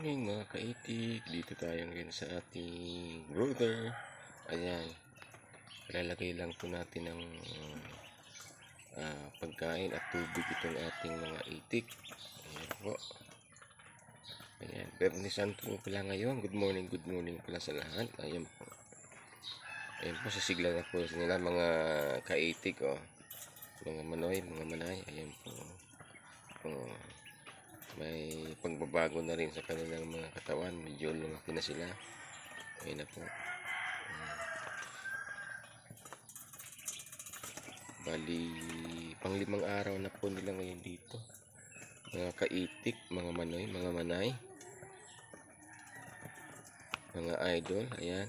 morning mga kaitik. Dito tayo ngayon sa ating brother. Ayan. Lalagay lang po natin ng ah, pagkain at tubig itong ating mga itik. Ayan po. Ayan. Bernie Santo po pala ngayon. Good morning, good morning pala sa lahat. Ayan po. Ayan po, sisigla na po nila mga kaitik. Oh. Mga manoy, mga manay. Ayan po. Oh may pagbabago na rin sa kanilang mga katawan. Medyo lumaki na sila. Ayun na po. Bali panglimang araw na po nila ngayon dito. Mga kaitik mga manoy mga manay. Mga idol ayan.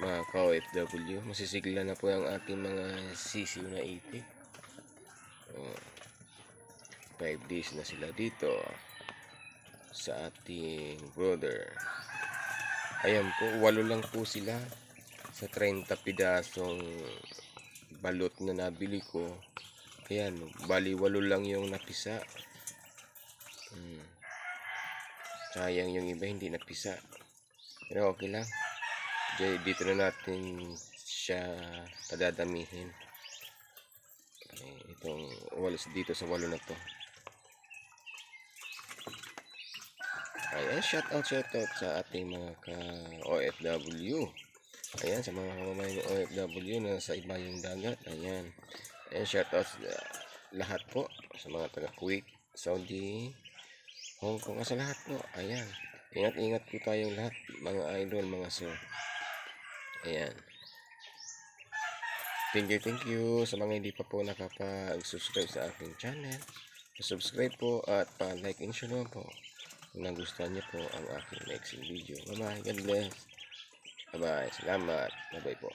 Mga ka-OFW masisigla na po ang ating mga sisiw na itik. Oh. 5 days na sila dito sa ating brother. Ayan po, walo lang po sila sa 30 pidasong balot na nabili ko. Ayan, bali walo lang yung napisa. Hmm. Sayang yung iba hindi napisa. Pero okay lang. Di- Dito na natin siya padadamihin. Ay, itong walis dito sa walo na to. Ayan, shout out, shout out sa ating mga ka-OFW. Ayan, sa mga kamamayan ng OFW na sa iba yung dagat. Ayan. Ayan, shout out sa lahat po. Sa mga taga Kuwait, Saudi, Hong Kong, sa lahat po. Ayan. Ingat-ingat po tayong lahat, mga idol, mga sir. Ayan. Thank you, thank you sa mga hindi pa po nakapag-subscribe sa aking channel. Subscribe po at pa-like and share po kung nagustuhan niyo po ang aking next video. Bye-bye. God bless. Bye-bye. Salamat. Bye-bye po.